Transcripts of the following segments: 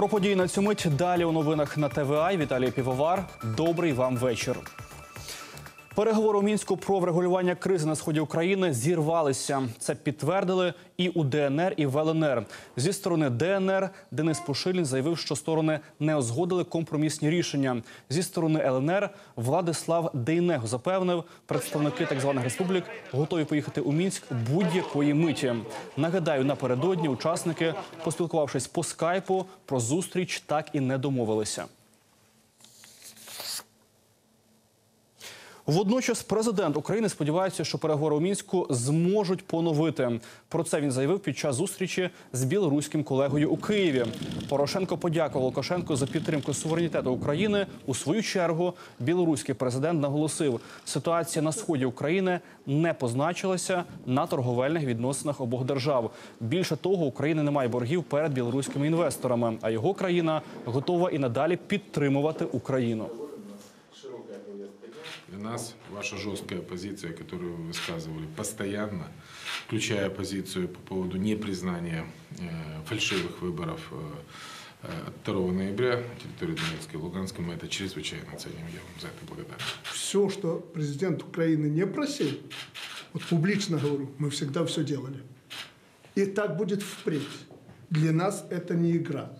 Про події на цю мить далі у новинах на ТВА. Віталій Півовар. Добрий вам вечір. Переговори у мінську про врегулювання кризи на сході України зірвалися. Це підтвердили і у ДНР, і в ЛНР. Зі сторони ДНР Денис Пушилін заявив, що сторони не узгодили компромісні рішення. Зі сторони ЛНР Владислав Дейнего запевнив, представники так званих республік готові поїхати у мінськ будь-якої миті. Нагадаю, напередодні учасники, поспілкувавшись по скайпу, про зустріч так і не домовилися. Водночас президент України сподівається, що переговори у мінську зможуть поновити. Про це він заявив під час зустрічі з білоруським колегою у Києві. Порошенко подякував Лукашенку за підтримку суверенітету України. У свою чергу білоруський президент наголосив, ситуація на сході України не позначилася на торговельних відносинах обох держав. Більше того, України немає боргів перед білоруськими інвесторами, а його країна готова і надалі підтримувати Україну. Нас ваша жесткая позиция, которую вы высказывали постоянно, включая позицию по поводу непризнания э, фальшивых выборов э, э, 2 ноября на территории Донецкой и Луганской, мы это чрезвычайно ценим. Я вам за это благодарен. Все, что президент Украины не просил, вот публично говорю, мы всегда все делали. И так будет впредь. Для нас это не игра.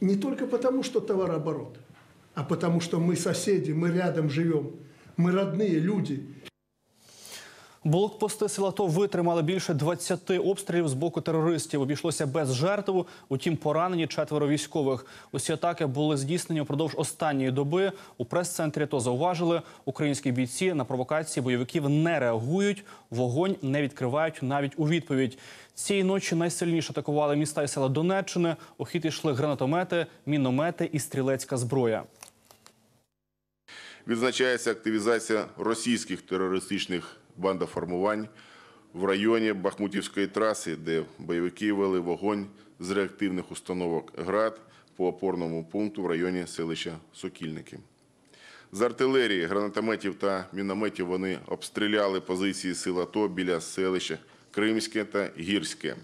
Не только потому, что товарооборот, а потому что мы соседи, мы рядом живем, мы родные люди. Блокпости сил АТО витримали більше 20 обстрілів з боку терористів. Обійшлося без жертв. Утім, поранені четверо військових. Усі атаки були здійснені упродовж останньої доби. У прес-центрі АТО зауважили, українські бійці на провокації бойовиків не реагують, вогонь не відкривають навіть у відповідь. Цієї ночі найсильніше атакували міста і села Донеччини. У хід йшли гранатомети, міномети і стрілецька зброя. Відзначається активізація російських терористичних бандоформувань в районі Бахмутівської траси, де бойовики вели вогонь з реактивних установок ГРАД по опорному пункту в районі селища Сокільники. З артилерії, гранатометів та мінометів вони обстріляли позиції сил АТО біля селища Кримське та Гірське.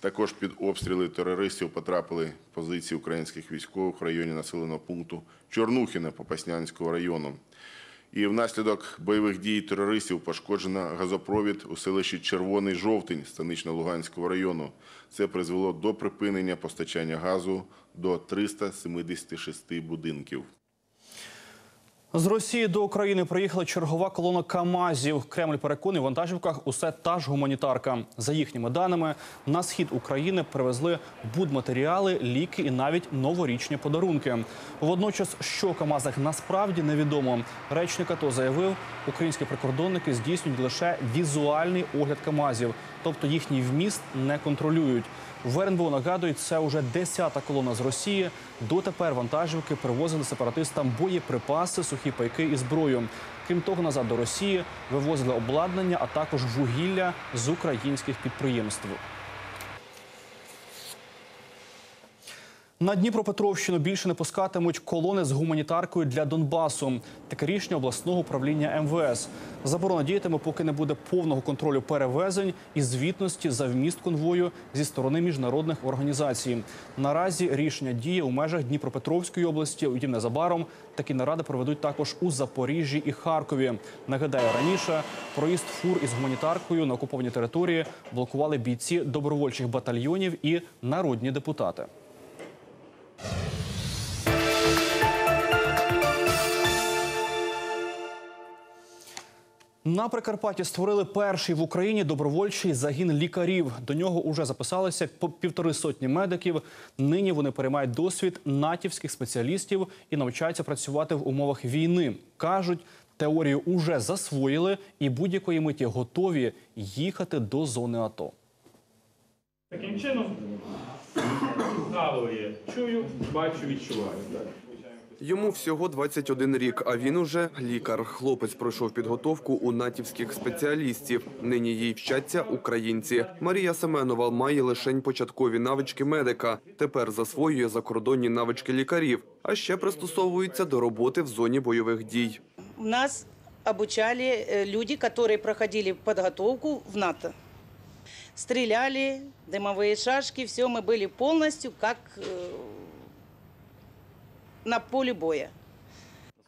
Також під обстріли терористів потрапили позиції українських військових в районі населеного пункту Чорнухіне Попаснянського району. І внаслідок бойових дій терористів пошкоджено газопровід у селищі Червоний Жовтень Станично-Луганського району. Це призвело до припинення постачання газу до 376 будинків. З Росії до України приїхала чергова колона КАМАЗів. Кремль переконує, в вантажівках усе та ж гуманітарка. За їхніми даними, на схід України привезли будматеріали, ліки і навіть новорічні подарунки. Водночас, що КАМАЗах насправді невідомо. Речник АТО заявив, українські прикордонники здійснюють лише візуальний огляд КАМАЗів, тобто їхній вміст не контролюють. В РНБО нагадують, це уже десята колона з Росії. Дотепер вантажівки привозили сепаратистам боєприпаси, сухі пайки і зброю. Крім того, назад до Росії вивозили обладнання, а також вугілля з українських підприємств. На Дніпропетровщину більше не пускатимуть колони з гуманітаркою для Донбасу. Таке рішення обласного управління МВС. Заборона діятиме, поки не буде повного контролю перевезень і звітності за вміст конвою зі сторони міжнародних організацій. Наразі рішення діє у межах Дніпропетровської області. Утім, незабаром такі наради проведуть також у Запоріжжі і Харкові. Нагадаю, раніше проїзд фур із гуманітаркою на окуповані території блокували бійці добровольчих батальйонів і народні депутати. На Прикарпатті створили перший в Україні добровольчий загін лікарів. До нього уже записалися півтори сотні медиків. Нині вони переймають досвід натівських спеціалістів і навчаються працювати в умовах війни. кажуть, теорію уже засвоїли і будь-якої миті готові їхати до зони АТО. Таким чином, є. Чую, бачу, відчуваю. Йому всього 21 рік, а він уже лікар. Хлопець пройшов підготовку у натівських спеціалістів. Нині їй вчаться українці. Марія Семенова має лишень початкові навички медика. Тепер засвоює закордонні навички лікарів, а ще пристосовується до роботи в зоні бойових дій. У нас обучали э, люди, которые проходили подготовку в НАТО Стреляли, дымовые шашки, все, мы были полностью как э, на поле боя.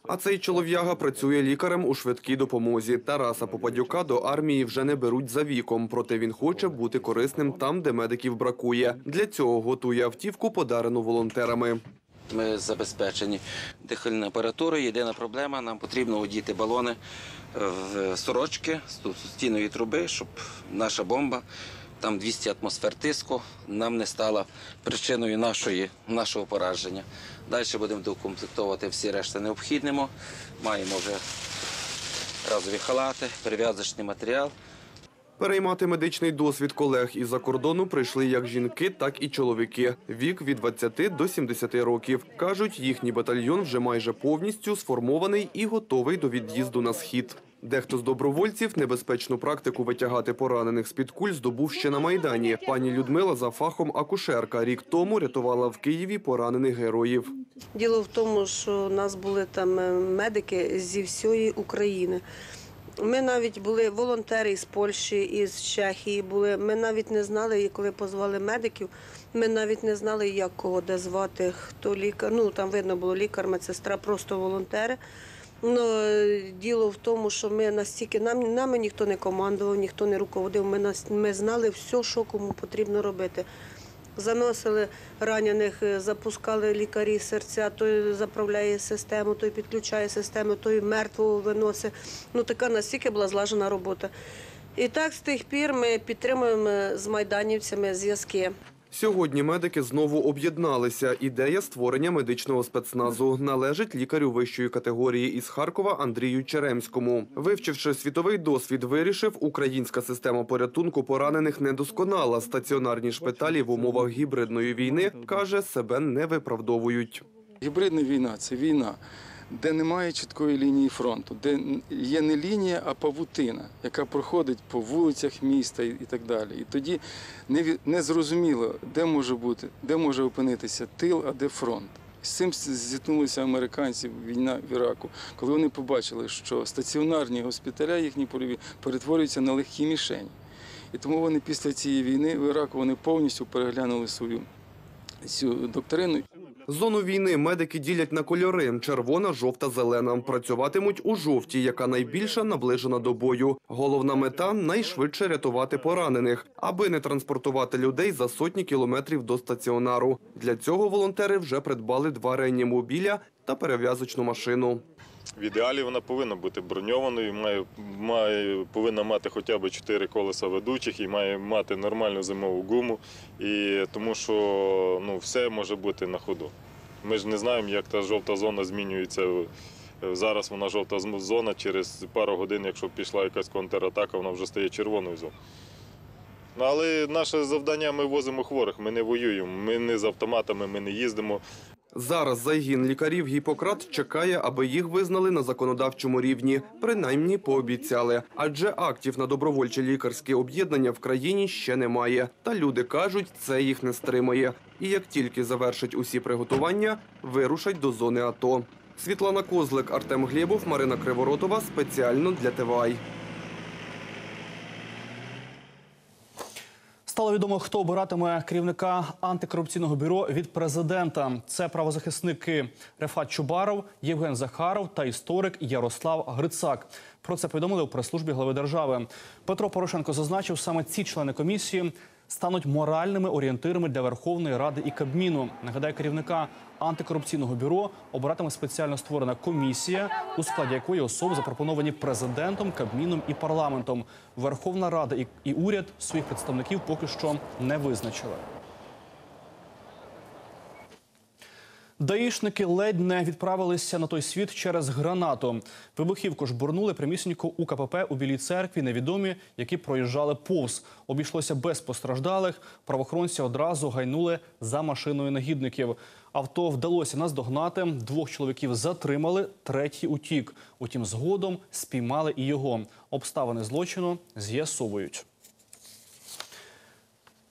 А цей чолов'яга працює лікарем у швидкій допомозі. Тараса Попадюка до армії вже не беруть за віком, проте він хоче бути корисним там, де медиків бракує. Для цього готує автівку, подарену волонтерами. Ми забезпечені дихальною апаратурою. Єдина проблема, нам потрібно одіти балони в сорочки з стіної труби, щоб наша бомба, там 200 атмосфер тиску, нам не стала причиною нашої, нашого пораження. Далі будемо докомплектовувати всі решти необхідними. Маємо вже разові халати, перев'язочний матеріал. Переймати медичний досвід колег із-за кордону прийшли як жінки, так і чоловіки. Вік від 20 до 70 років. Кажуть, їхній батальйон вже майже повністю сформований і готовий до від'їзду на схід. Дехто з добровольців небезпечну практику витягати поранених з-під куль здобув ще на Майдані. Пані Людмила за фахом акушерка рік тому рятувала в Києві поранених героїв. Діло в тому, що у нас були там е, медики зі всієї України. Ми навіть були волонтери із Польщі, із Чехії були. Ми навіть не знали, коли позвали медиків, ми навіть не знали, як кого де звати, хто лікар. Ну там видно було лікар, медсестра, просто волонтери. Ну, е, діло в тому, що ми настільки нам нами ніхто не командував, ніхто не руководив. Ми нас ми знали все, що кому потрібно робити. Заносили ранених, е, запускали лікарі серця, той заправляє систему, той підключає систему, той мертвого виносить. Ну така настільки була злажена робота. І так з тих пір ми підтримуємо з майданівцями зв'язки. Сьогодні медики знову об'єдналися. Ідея створення медичного спецназу належить лікарю вищої категорії із Харкова Андрію Черемському. Вивчивши світовий досвід, вирішив, українська система порятунку поранених недосконала. Стаціонарні шпиталі в умовах гібридної війни каже, себе не виправдовують. Гібридна війна це війна, де немає чіткої лінії фронту, де є не лінія, а павутина, яка проходить по вулицях міста і так далі. І тоді не, не зрозуміло, де може бути, де може опинитися тил, а де фронт. З цим зіткнулися американці війна в Іраку, коли вони побачили, що стаціонарні госпіталя їхні польові перетворюються на легкі мішені. І тому вони після цієї війни в Іраку вони повністю переглянули свою цю доктрину. Зону війни медики ділять на кольори: червона, жовта, зелена. Працюватимуть у жовтій, яка найбільша наближена до бою. Головна мета найшвидше рятувати поранених, аби не транспортувати людей за сотні кілометрів до стаціонару. Для цього волонтери вже придбали два реанімобіля та перев'язочну машину. В ідеалі вона повинна бути броньованою, має, має, повинна мати хоча б 4 колеса ведучих і має мати нормальну зимову гуму. І тому що ну, все може бути на ходу. Ми ж не знаємо, як та жовта зона змінюється. Зараз вона жовта зона, через пару годин, якщо пішла якась контратака, вона вже стає червоною зоною. Ну, Але наше завдання ми возимо хворих, ми не воюємо, ми не з автоматами, ми не їздимо. Зараз загін лікарів Гіппократ чекає, аби їх визнали на законодавчому рівні. Принаймні пообіцяли. Адже актів на добровольче лікарське об'єднання в країні ще немає. Та люди кажуть, це їх не стримає. І як тільки завершать усі приготування, вирушать до зони АТО. Світлана Козлик, Артем Глєбов, Марина Криворотова спеціально для ТВАЙ. Стало відомо, хто обиратиме керівника антикорупційного бюро від президента. Це правозахисники Рефат Чубаров, Євген Захаров та історик Ярослав Грицак. Про це повідомили у прес-службі глави держави. Петро Порошенко зазначив, саме ці члени комісії стануть моральними орієнтирами для Верховної Ради і Кабміну. Нагадаю, керівника антикорупційного бюро обиратиме спеціально створена комісія, у складі якої особи запропоновані президентом, Кабміном і парламентом. Верховна Рада і, і уряд своїх представників поки що не визначили. Даїшники ледь не відправилися на той світ через гранату. Вибухівку ж бурнули прямісінько у КПП у Білій церкві невідомі, які проїжджали повз. Обійшлося без постраждалих. Правоохоронці одразу гайнули за машиною негідників. Авто вдалося наздогнати. Двох чоловіків затримали, третій утік. Утім, згодом спіймали і його. Обставини злочину з'ясовують.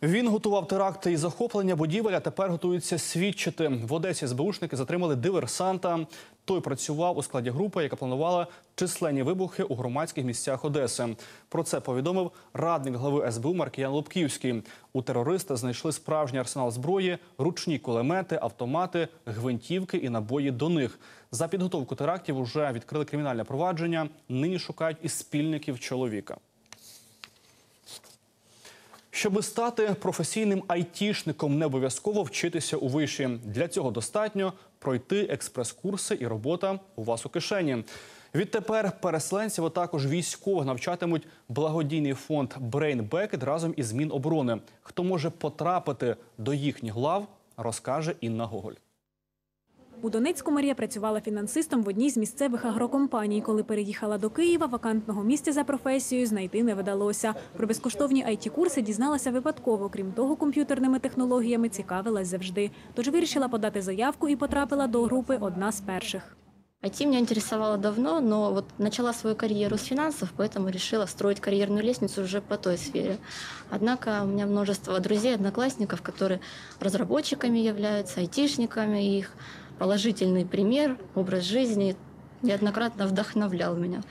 Він готував теракти і захоплення будівель, а тепер готується свідчити. В Одесі СБУшники затримали диверсанта. Той працював у складі групи, яка планувала численні вибухи у громадських місцях Одеси. Про це повідомив радник глави СБУ Маркіян Лубківський. У терориста знайшли справжній арсенал зброї, ручні кулемети, автомати, гвинтівки і набої до них. За підготовку терактів уже відкрили кримінальне провадження. Нині шукають і спільників чоловіка. Щоби стати професійним айтішником, не обов'язково вчитися у виші. Для цього достатньо пройти експрес-курси і робота у вас у кишені. Відтепер переселенців, а також військових навчатимуть благодійний фонд Beckett разом із Міноборони. Хто може потрапити до їхніх глав, розкаже Інна Гоголь. У Донецьку Марія працювала фінансистом в одній з місцевих агрокомпаній. Коли переїхала до Києва, вакантного місця за професією знайти не вдалося. Про безкоштовні IT-курси дізналася випадково. Крім того, комп'ютерними технологіями цікавилась завжди. Тож вирішила подати заявку і потрапила до групи одна з перших. IT меня интересовало давно, но вот начала свою карьеру с финансов, поэтому решила строить карьерную лестницу уже по той сфере. Однако у меня множество друзей, одноклассников, которые разработчиками являются, айтишниками, их положительный пример, образ жизни неоднократно вдохновлял меня.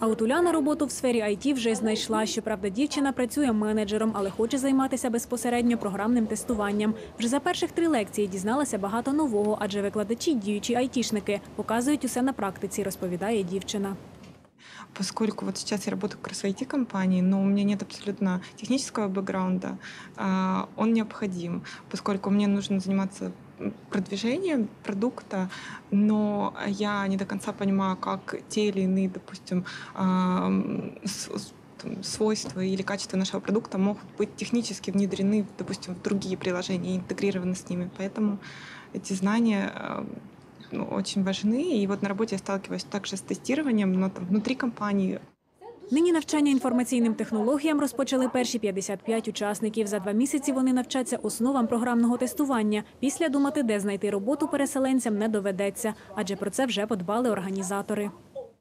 А от Уляна роботу в сфері IT вже знайшла. Щоправда, дівчина працює менеджером, але хоче займатися безпосередньо програмним тестуванням. Вже за перших три лекції дізналася багато нового, адже викладачі, діючі айтішники, показують усе на практиці, розповідає дівчина. Поскольку вот сейчас я работаю как раз в IT-компании, но у меня нет абсолютно технического бэкграунда, он необходим, поскольку мне нужно заниматься продвижением продукта, но я не до конца понимаю, как те или иные, допустим, свойства или качества нашего продукта могут быть технически внедрены, допустим, в другие приложения и интегрированы с ними. Поэтому эти знания ну, очень важны. И вот на работе я сталкиваюсь также с тестированием, но там внутри компании Нині навчання інформаційним технологіям розпочали перші 55 учасників. За два місяці вони навчаться основам програмного тестування. Після думати, де знайти роботу переселенцям, не доведеться, адже про це вже подбали організатори.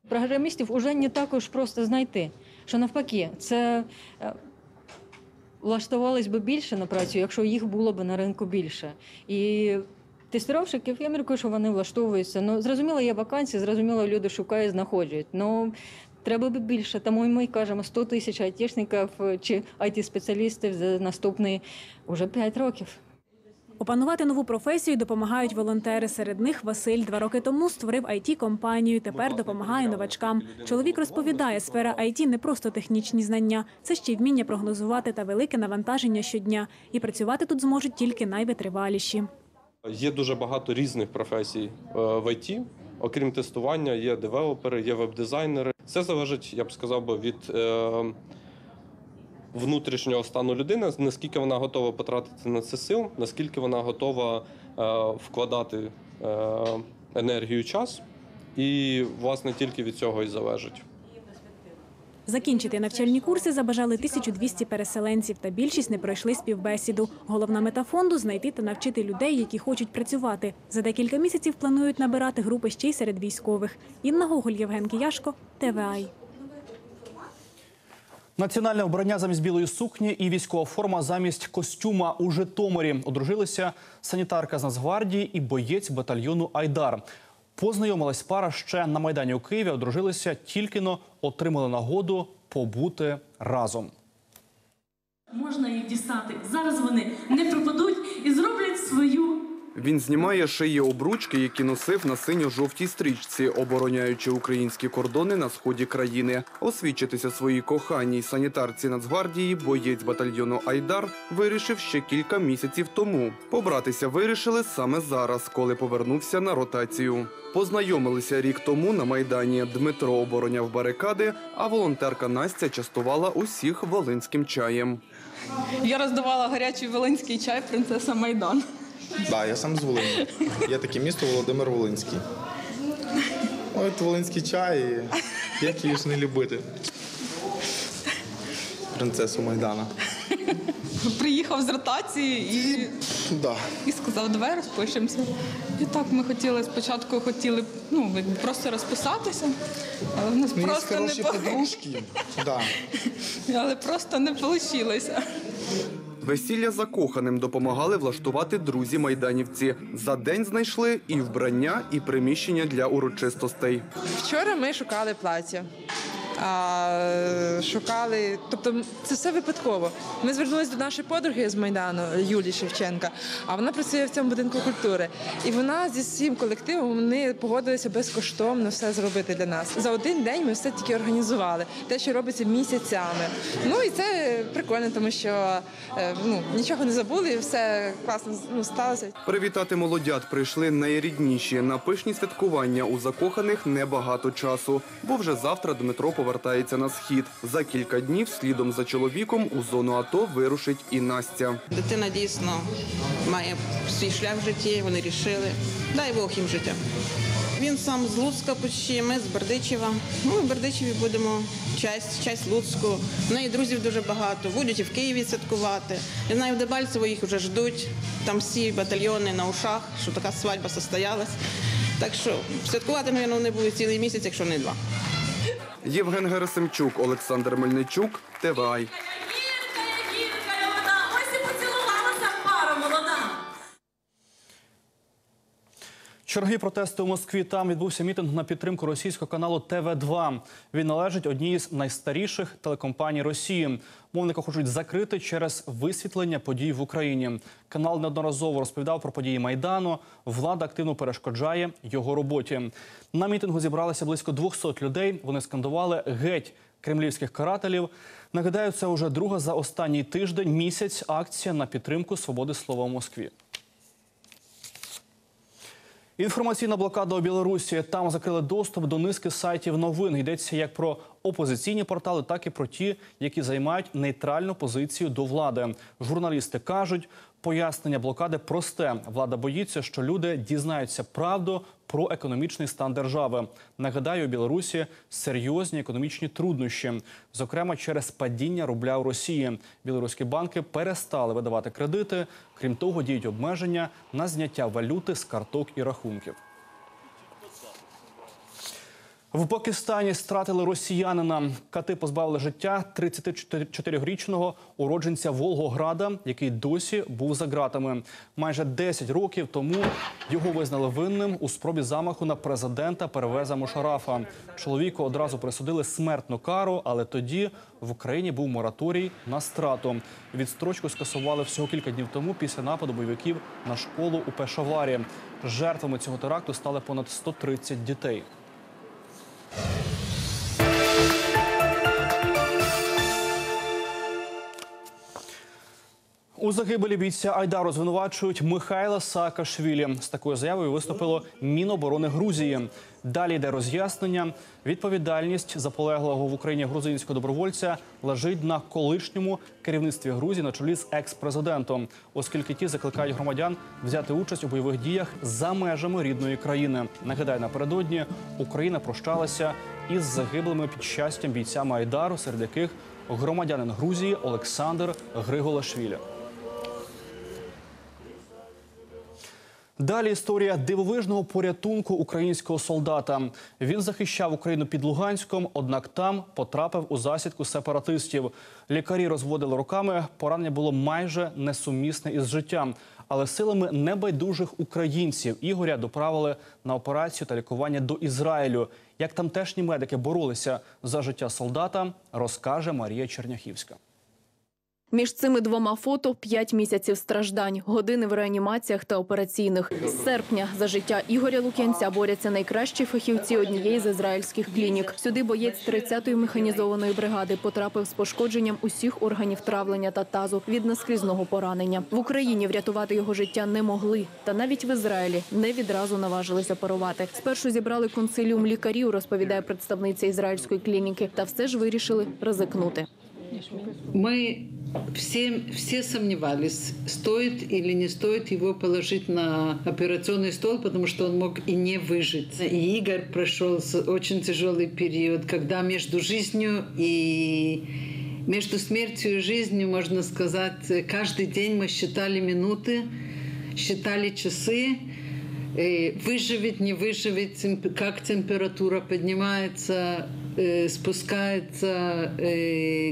Програмістів уже не так уж просто знайти. Що навпаки, це е, влаштувались би більше на працю, якщо їх було б на ринку більше. І тестировщиків, я міркую, що вони влаштовуються. Ну, зрозуміло, є вакансії, зрозуміло, люди шукають, знаходять. Ну, треба би більше. Тому ми кажемо 100 тисяч айтішників чи айті-спеціалістів за наступні вже 5 років. Опанувати нову професію допомагають волонтери. Серед них Василь два роки тому створив it компанію Тепер допомагає новачкам. Чоловік розповідає, сфера IT – не просто технічні знання, це ще й вміння прогнозувати та велике навантаження щодня. І працювати тут зможуть тільки найвитриваліші. Є дуже багато різних професій е, в ІТ. Окрім тестування, є девелопери, є веб-дизайнери. Це залежить, я б сказав від е, внутрішнього стану людини, наскільки вона готова потратити на це сил, наскільки вона готова е, вкладати енергію, час. І, власне, тільки від цього і залежить. Закінчити навчальні курси забажали 1200 переселенців, та більшість не пройшли співбесіду. Головна мета фонду знайти та навчити людей, які хочуть працювати. За декілька місяців планують набирати групи ще й серед військових. Інна Гоголь, Євген Кияшко, ТВАЙ. Національне вбрання замість білої сукні і військова форма замість костюма у Житомирі. Одружилися санітарка з Нацгвардії і боєць батальйону Айдар. Познайомилась пара ще на майдані у Києві. Одружилися тільки но отримали нагоду побути разом. Можна їх дістати. Зараз вони не пропадуть і зроблять свою. Він знімає шиї обручки, які носив на синьо-жовтій стрічці, обороняючи українські кордони на сході країни. Освідчитися своїй коханій санітарці Нацгвардії боєць батальйону Айдар вирішив ще кілька місяців тому. Побратися вирішили саме зараз, коли повернувся на ротацію. Познайомилися рік тому на майдані. Дмитро обороняв барикади, а волонтерка Настя частувала усіх волинським чаєм. Я роздавала гарячий волинський чай принцеса Майдан. Так, я сам з Волині. Є таке місто Володимир Волинський. От Волинський чай, як її ж не любити. Принцесу Майдана. Приїхав з ротації і, Да. і сказав, давай розпишемося. І так ми хотіли спочатку хотіли ну, просто розписатися, але в нас є просто не подружки. Да. але просто не вийшло. Весілля закоханим допомагали влаштувати друзі майданівці. За день знайшли і вбрання, і приміщення для урочистостей. Вчора ми шукали плаття. Шукали, тобто це все випадково. Ми звернулися до нашої подруги з Майдану Юлії Шевченка, а вона працює в цьому будинку культури. І вона зі всім колективом вони погодилися безкоштовно все зробити для нас. За один день ми все тільки організували, те, що робиться місяцями. Ну і це прикольно, тому що е, ну, нічого не забули, все класно ну, сталося. Привітати молодят прийшли найрідніші. На пишні святкування у закоханих небагато часу, бо вже завтра Дмитро повертається на схід. За кілька днів слідом за чоловіком у зону АТО вирушить і Настя. Дитина дійсно має свій шлях в житті, вони рішили. Дай Бог їм життя. Він сам з Луцька почти, ми з Бердичева. Ми в Бердичеві будемо часть, часть Луцьку. В неї друзів дуже багато. Будуть і в Києві святкувати. Я знаю, в Дебальцево їх вже ждуть. Там всі батальйони на ушах, що така свадьба состоялась. Так що святкувати, мабуть, вони будуть цілий місяць, якщо не два. Євген Герасимчук, Олександр Мельничук, ТВАЙ. Чергові протести у Москві. Там відбувся мітинг на підтримку російського каналу ТВ 2 Він належить одній з найстаріших телекомпаній Росії. Мовника хочуть закрити через висвітлення подій в Україні. Канал неодноразово розповідав про події майдану. Влада активно перешкоджає його роботі. На мітингу зібралося близько 200 людей. Вони скандували геть кремлівських карателів. Нагадаю, це вже друга за останній тиждень місяць акція на підтримку свободи слова в Москві. Інформаційна блокада у Білорусі. Там закрили доступ до низки сайтів новин. Йдеться як про опозиційні портали, так і про ті, які займають нейтральну позицію до влади. Журналісти кажуть, пояснення блокади просте. Влада боїться, що люди дізнаються правду про економічний стан держави. Нагадаю, у Білорусі серйозні економічні труднощі, зокрема через падіння рубля у Росії. Білоруські банки перестали видавати кредити. Крім того, діють обмеження на зняття валюти з карток і рахунків. В Пакистані стратили росіянина. Кати позбавили життя 34-річного уродженця Волгограда, який досі був за ґратами. Майже 10 років тому його визнали винним у спробі замаху на президента Перевеза Мошарафа. Чоловіку одразу присудили смертну кару, але тоді в Україні був мораторій на страту. Відстрочку скасували всього кілька днів тому після нападу бойовиків на школу у Пешаварі. Жертвами цього теракту стали понад 130 дітей. У загибелі бійця Айдару звинувачують Михайла Саакашвілі. З такою заявою виступило Міноборони Грузії. Далі йде роз'яснення. Відповідальність за полеглого в Україні грузинського добровольця лежить на колишньому керівництві Грузії на чолі з екс-президентом, оскільки ті закликають громадян взяти участь у бойових діях за межами рідної країни. Нагадаю, напередодні Україна прощалася із загиблими під щастям бійцями Айдару, серед яких громадянин Грузії Олександр Григолашвілі. Далі історія дивовижного порятунку українського солдата. Він захищав Україну під Луганськом, однак там потрапив у засідку сепаратистів. Лікарі розводили руками. Поранення було майже несумісне із життям. Але силами небайдужих українців Ігоря доправили на операцію та лікування до Ізраїлю. Як тамтешні медики боролися за життя солдата, розкаже Марія Черняхівська. Між цими двома фото п'ять місяців страждань, години в реанімаціях та операційних. З серпня за життя Ігоря Лук'янця борються найкращі фахівці однієї з ізраїльських клінік. Сюди боєць 30-ї механізованої бригади потрапив з пошкодженням усіх органів травлення та тазу від наскрізного поранення. В Україні врятувати його життя не могли, та навіть в Ізраїлі не відразу наважились оперувати. Спершу зібрали консиліум лікарів, розповідає представниця ізраїльської клініки, та все ж вирішили ризикнути. Мы все, все сомневались, стоит или не стоит его положить на операционный стол, потому что он мог и не выжить. И Игорь прошел очень тяжелый период, когда между жизнью и между смертью и жизнью, можно сказать, каждый день мы считали минуты, считали часы, выживет, не выживет, как температура поднимается, спускается,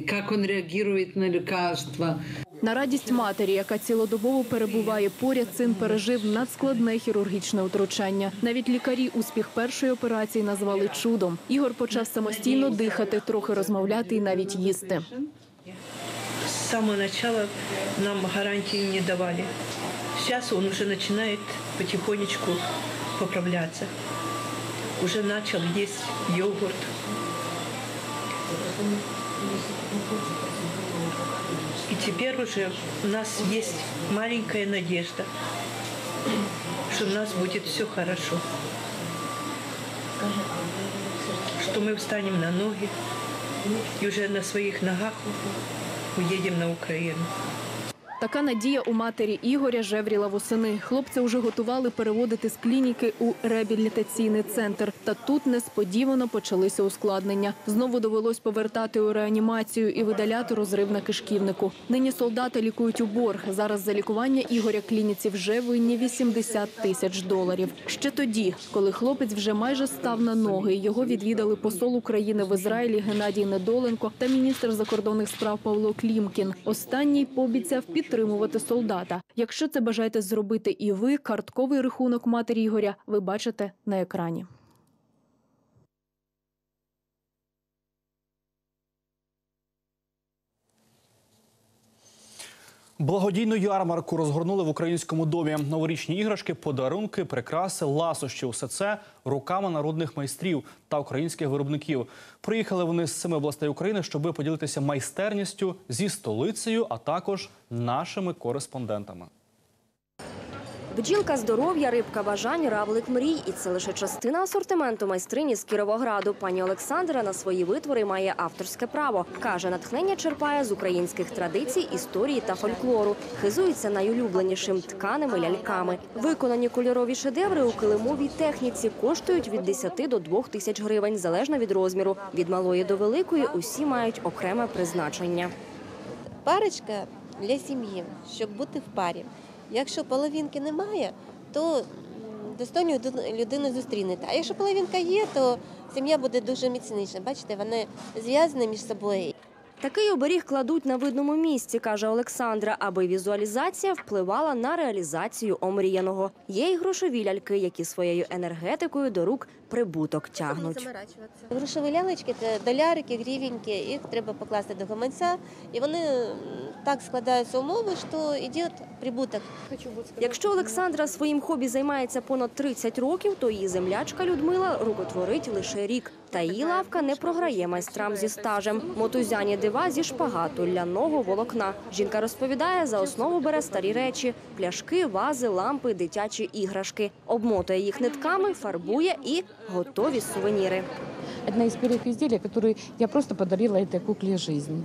как он реагирует на лекарства. На радість матері, яка цілодобово перебуває поряд, син пережив надскладне хірургічне втручання. Навіть лікарі успіх першої операції назвали чудом. Ігор почав самостійно дихати, трохи розмовляти і навіть їсти. С самого начала нам гарантии не давали. Сейчас он уже начинает потихонечку поправляться. Уже начал есть йогурт. И теперь уже у нас есть маленькая надежда, что у нас будет все хорошо. Что мы встанем на ноги и уже на своих ногах уедем на Украину. Така надія у матері Ігоря жевріла восени. Хлопця вже готували переводити з клініки у реабілітаційний центр. Та тут несподівано почалися ускладнення. Знову довелось повертати у реанімацію і видаляти розрив на кишківнику. Нині солдати лікують у борг. Зараз за лікування Ігоря клініці вже винні 80 тисяч доларів. Ще тоді, коли хлопець вже майже став на ноги, його відвідали посол України в Ізраїлі Геннадій Недоленко та міністр закордонних справ Павло Клімкін. Останній пообіцяв підтримувати солдата. Якщо це бажаєте зробити і ви, картковий рахунок матері Ігоря ви бачите на екрані. Благодійну ярмарку розгорнули в українському домі. Новорічні іграшки, подарунки, прикраси, ласощі. Усе це руками народних майстрів та українських виробників. Приїхали вони з семи областей України, щоби поділитися майстерністю зі столицею, а також нашими кореспондентами. Бджілка здоров'я, рибка бажань, равлик мрій. І це лише частина асортименту майстрині з Кіровограду. Пані Олександра на свої витвори має авторське право. Каже, натхнення черпає з українських традицій, історії та фольклору. Хизується найулюбленішим тканими ляльками. Виконані кольорові шедеври у килимовій техніці коштують від 10 до 2 тисяч гривень, залежно від розміру. Від малої до великої усі мають окреме призначення. Парочка для сім'ї, щоб бути в парі. Якщо половинки немає, то достойну людину зустрінете. А якщо половинка є, то сім'я буде дуже міцніша. Бачите, вони зв'язані між собою. Такий оберіг кладуть на видному місці, каже Олександра, аби візуалізація впливала на реалізацію омріяного. Є й грошові ляльки, які своєю енергетикою до рук прибуток тягнуть. Грошові лялечки це долярики, гривеньки, їх треба покласти до гаманця, і вони так складаються умови, що йде прибуток. Якщо Олександра своїм хобі займається понад 30 років, то її землячка Людмила рукотворить лише рік. Та її лавка не програє майстрам зі стажем. Мотузяні дива зі шпагату, ляного волокна. Жінка розповідає, за основу бере старі речі: пляшки, вази, лампи, дитячі іграшки. Обмотує їх нитками, фарбує і готові сувеніри. одна из первых изделий, которые я просто подарила этой кукле жизнь.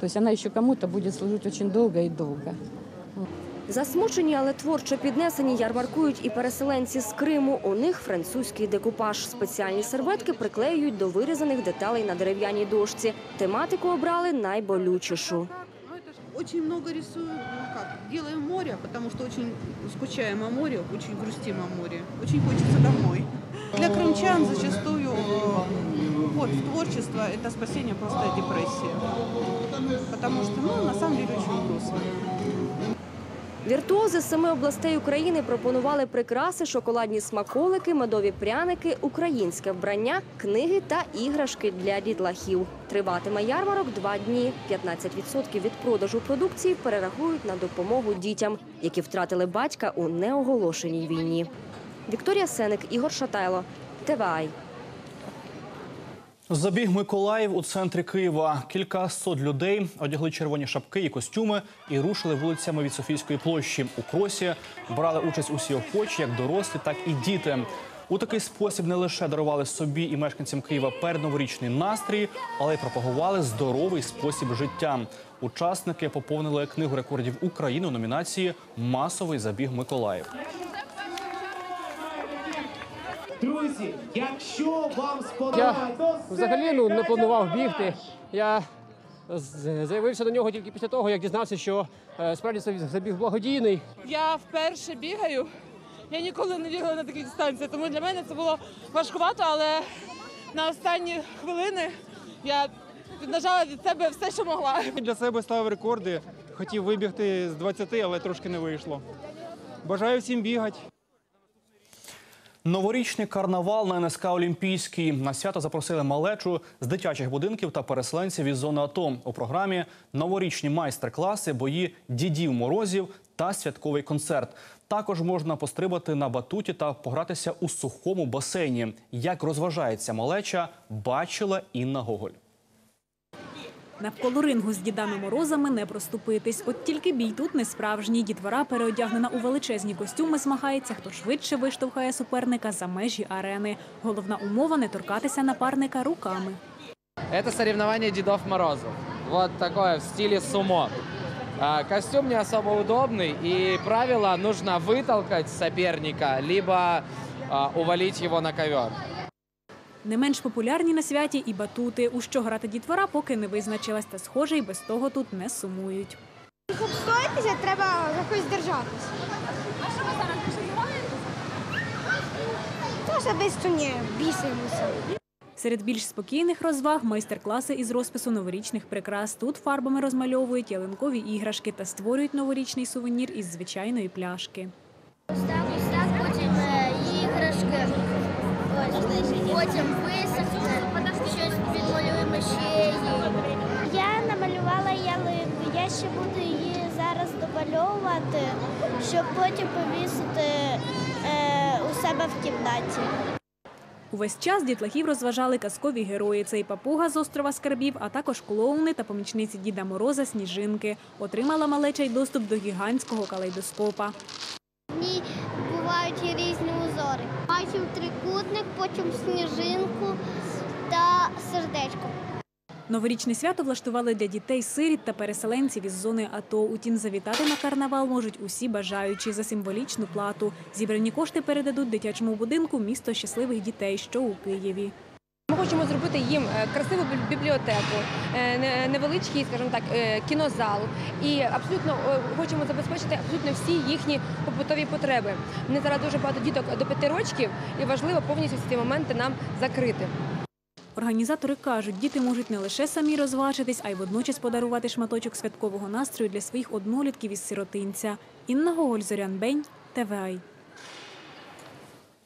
То есть она еще кому-то будет служить очень долго и долго. Засмучені, але творчо піднесені ярмаркують і переселенці з Криму. У них французький декупаж. Спеціальні серветки приклеюють до вирізаних деталей на дерев'яній дошці. Тематику обрали найболючішу. Очень много рисую, ну как, делаем море, потому что очень скучаем о море, очень грустим о море, очень хочется домой. Для крымчан зачастую э, вот творчество – это спасение просто от депрессии, потому что, ну, на самом деле очень грустно. Віртуози з семи областей України пропонували прикраси, шоколадні смаколики, медові пряники, українське вбрання, книги та іграшки для дітлахів. Триватиме ярмарок два дні. 15% від продажу продукції перерахують на допомогу дітям, які втратили батька у неоголошеній війні. Вікторія Сеник, Ігор Шатайло, ТВАЙ. Забіг Миколаїв у центрі Києва. Кілька сот людей одягли червоні шапки і костюми і рушили вулицями від Софійської площі. У кросі брали участь усі охочі, як дорослі, так і діти. У такий спосіб не лише дарували собі і мешканцям Києва передноворічний настрій, але й пропагували здоровий спосіб життя. Учасники поповнили книгу рекордів України у номінації Масовий забіг Миколаїв. Друзі, якщо вам Я сподобається, взагалі ну, не планував бігти. Я заявився до нього тільки після того, як дізнався, що е, справді це забіг благодійний. Я вперше бігаю. Я ніколи не бігала на такій дистанції, тому для мене це було важкувато, але на останні хвилини я піднажала від себе все, що могла. Для себе ставив рекорди. хотів вибігти з 20, але трошки не вийшло. Бажаю всім бігати. Новорічний карнавал на НСК Олімпійський. На свято запросили малечу з дитячих будинків та переселенців із зони АТО. У програмі новорічні майстер-класи, бої дідів морозів та святковий концерт. Також можна пострибати на батуті та погратися у сухому басейні. Як розважається малеча, бачила Інна Гоголь. Навколо рингу з дідами морозами не проступитись. От тільки бій тут не справжній. Дітвора переодягнена у величезні костюми, змагається, хто швидше виштовхає суперника за межі арени. Головна умова не торкатися напарника руками. Это соревнование Дедов Морозов. Вот такое в стиле сумо. А, Костюм не особо удобный, и правило нужно вытолкать соперника, либо а, увалить его на ковер. Не менш популярні на святі і батути. У що грати дітвора, поки не визначилась. Та схоже, і без того тут не сумують. Щоб стоїтися, треба якось держатися. А що ви зараз більше Та особисто ні, бісимося. Серед більш спокійних розваг майстер-класи із розпису новорічних прикрас. Тут фарбами розмальовують ялинкові іграшки та створюють новорічний сувенір із звичайної пляшки. Так, ось так, потім е, іграшки, ось, потім висохне, щось підмалюємо ще її. Я намалювала ялинку, я ще буду її зараз домальовувати, щоб потім повісити е, у себе в кімнаті. Увесь час дітлахів розважали казкові герої. Це і папуга з острова Скарбів, а також клоуни та помічниці Діда Мороза Сніжинки. Отримала малеча й доступ до гігантського калейдоскопа. Трикутник, потім сніжинку та сердечко. Новорічне свято влаштували для дітей, сиріт та переселенців із зони АТО. Утім, завітати на карнавал можуть усі бажаючі за символічну плату. Зібрані кошти передадуть дитячому будинку місто щасливих дітей, що у Києві. Хочемо зробити їм е, красиву бібліотеку, е, невеличкий, скажімо так, е, кінозал. І абсолютно хочемо забезпечити абсолютно всі їхні побутові потреби. Вони зараз дуже багато діток до п'яти років, і важливо повністю ці моменти нам закрити. Організатори кажуть, діти можуть не лише самі розважитись, а й водночас подарувати шматочок святкового настрою для своїх однолітків із сиротинця. Інна Гоголь, Бень, ТВАЙ.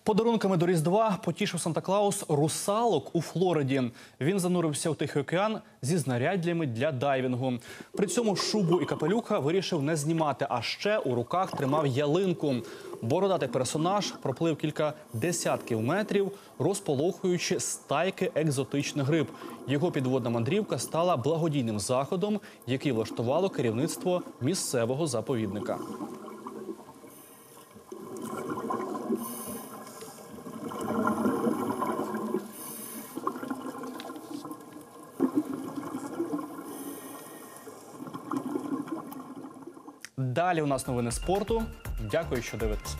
Подарунками до Різдва потішив Санта-Клаус русалок у Флориді. Він занурився у Тихий океан зі знаряддями для дайвінгу. При цьому шубу і капелюха вирішив не знімати, а ще у руках тримав ялинку. Бородатий персонаж проплив кілька десятків метрів, розполохуючи стайки екзотичних риб. Його підводна мандрівка стала благодійним заходом, який влаштувало керівництво місцевого заповідника. Далі у нас новини спорту. Дякую, що дивитесь.